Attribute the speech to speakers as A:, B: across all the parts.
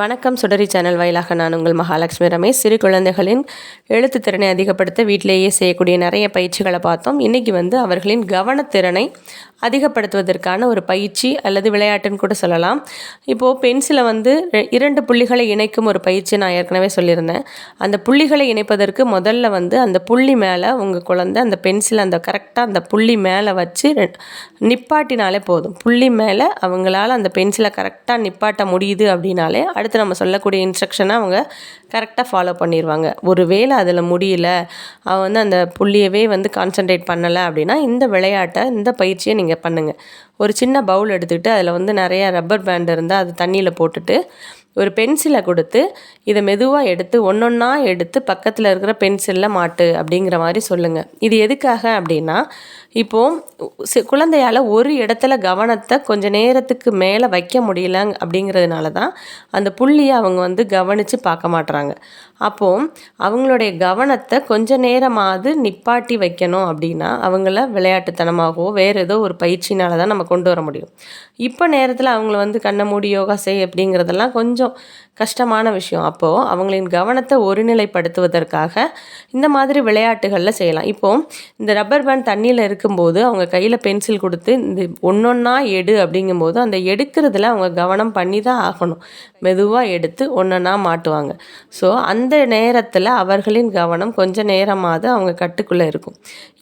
A: வணக்கம். சுடரி சேனல் வாயிலாக நான் உங்கள் மகாலட்சுமி ரமேஷ். சிறு குழந்தைகளின் எழுத்து திறனை அதிகப்படுத்த வீட்டிலேயே செய்யக்கூடிய நிறைய பயிற்சிகளை பார்த்தோம். இன்றைக்கி வந்து அவர்களின் கவனத்திறனை அதிகப்படுத்துவதற்கான ஒரு பயிற்சி அல்லது விளையாட்டுன்னு கூட சொல்லலாம். இப்போது பென்சிலை வந்து இரண்டு புள்ளிகளை இணைக்கும் ஒரு பயிற்சி நான் ஏற்கனவே சொல்லியிருந்தேன். அந்த புள்ளிகளை இணைப்பதற்கு முதல்ல வந்து அந்த புள்ளி மேலே உங்கள் குழந்தை அந்த பென்சில் அந்த கரெக்டாக அந்த புள்ளி மேலே வச்சு நிப்பாட்டினாலே போதும். புள்ளி மேலே அவங்களால அந்த பென்சிலை கரெக்டாக நிப்பாட்ட முடியுது அப்படின்னாலே அடுத்து நம்ம சொல்லக்கூடிய இன்ஸ்ட்ரக்ஷனை அவங்க கரெக்டாக ஃபாலோ பண்ணிடுவாங்க ஒரு வேளை அதில் முடியல அவன் வந்து அந்த புள்ளியவே வந்து கான்சென்ட்ரேட் பண்ணலை அப்படின்னா இந்த விளையாட்டை இந்த பயிற்சியை நீங்கள் பண்ணுங்கள் ஒரு சின்ன பவுல் எடுத்துக்கிட்டு அதில் வந்து நிறைய ரப்பர் பேண்ட் இருந்தால் அது தண்ணியில் போட்டுட்டு ஒரு பென்சிலை கொடுத்து இதை மெதுவாக எடுத்து ஒன்றொன்னா எடுத்து பக்கத்தில் இருக்கிற பென்சிலில் மாட்டு அப்படிங்கிற மாதிரி சொல்லுங்கள் இது எதுக்காக அப்படின்னா இப்போது குழந்தையால் ஒரு இடத்துல கவனத்தை கொஞ்ச நேரத்துக்கு மேலே வைக்க முடியல அப்படிங்கிறதுனால தான் அந்த புள்ளியை அவங்க வந்து கவனித்து பார்க்க மாட்றாங்க. அப்போது அவங்களுடைய கவனத்தை கொஞ்ச நேரமாவது நிப்பாட்டி வைக்கணும் அப்படின்னா அவங்கள விளையாட்டுத்தனமாகவோ வேறு ஏதோ ஒரு பயிற்சினால தான் நம்ம கொண்டு வர முடியும். இப்போ நேரத்தில் அவங்கள வந்து கண்ணை மூடி யோகா செய் அப்படிங்கிறதெல்லாம் கொஞ்சம் கஷ்டமான விஷயம். அப்போது அவங்களின் கவனத்தை ஒருநிலைப்படுத்துவதற்காக இந்த மாதிரி விளையாட்டுகளில் செய்யலாம். இப்போது இந்த ரப்பர் பேண்ட் தண்ணியில் இருக்கும்போது அவங்க கையில் பென்சில் கொடுத்து இந்த ஒன்றொன்னா எடு அப்படிங்கும்போது அந்த எடுக்கிறதுல அவங்க கவனம் பண்ணி தான் ஆகணும். மெதுவாக எடுத்து ஒன்றொன்னா மாட்டுவாங்க. ஸோ அந்த நேரத்தில் அவர்களின் கவனம் கொஞ்சம் நேரமாவது அவங்க கட்டுக்குள்ளே இருக்கும்.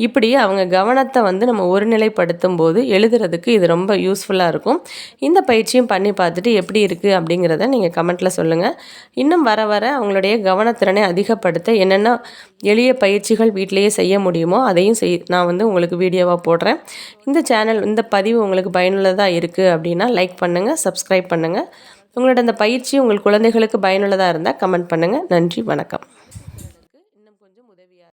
A: இப்படி அவங்க கவனத்தை வந்து நம்ம ஒருநிலைப்படுத்தும் போது எழுதுறதுக்கு இது ரொம்ப யூஸ்ஃபுல்லாக இருக்கும். இந்த பயிற்சியும் பண்ணி பார்த்துட்டு எப்படி இருக்குது அப்படிங்கிறத நீங்கள் கமெண்ட்டில் சொல்லுங்கள் இன்னும் வர வர அவங்களுடைய கவனத்திறனை அதிகப்படுத்த என்னென்ன எளிய பயிற்சிகள் வீட்டிலேயே செய்ய முடியுமோ அதையும் செய் நான் வந்து உங்களுக்கு வீடியோவாக போடுறேன். இந்த சேனல் இந்த பதிவு உங்களுக்கு பயனுள்ளதாக இருக்குது அப்படின்னா லைக் பண்ணுங்கள் சப்ஸ்கிரைப் பண்ணுங்கள் உங்களோட அந்த பயிற்சி உங்கள் குழந்தைகளுக்கு பயனுள்ளதாக இருந்தால் கமெண்ட் பண்ணுங்கள் நன்றி வணக்கம்.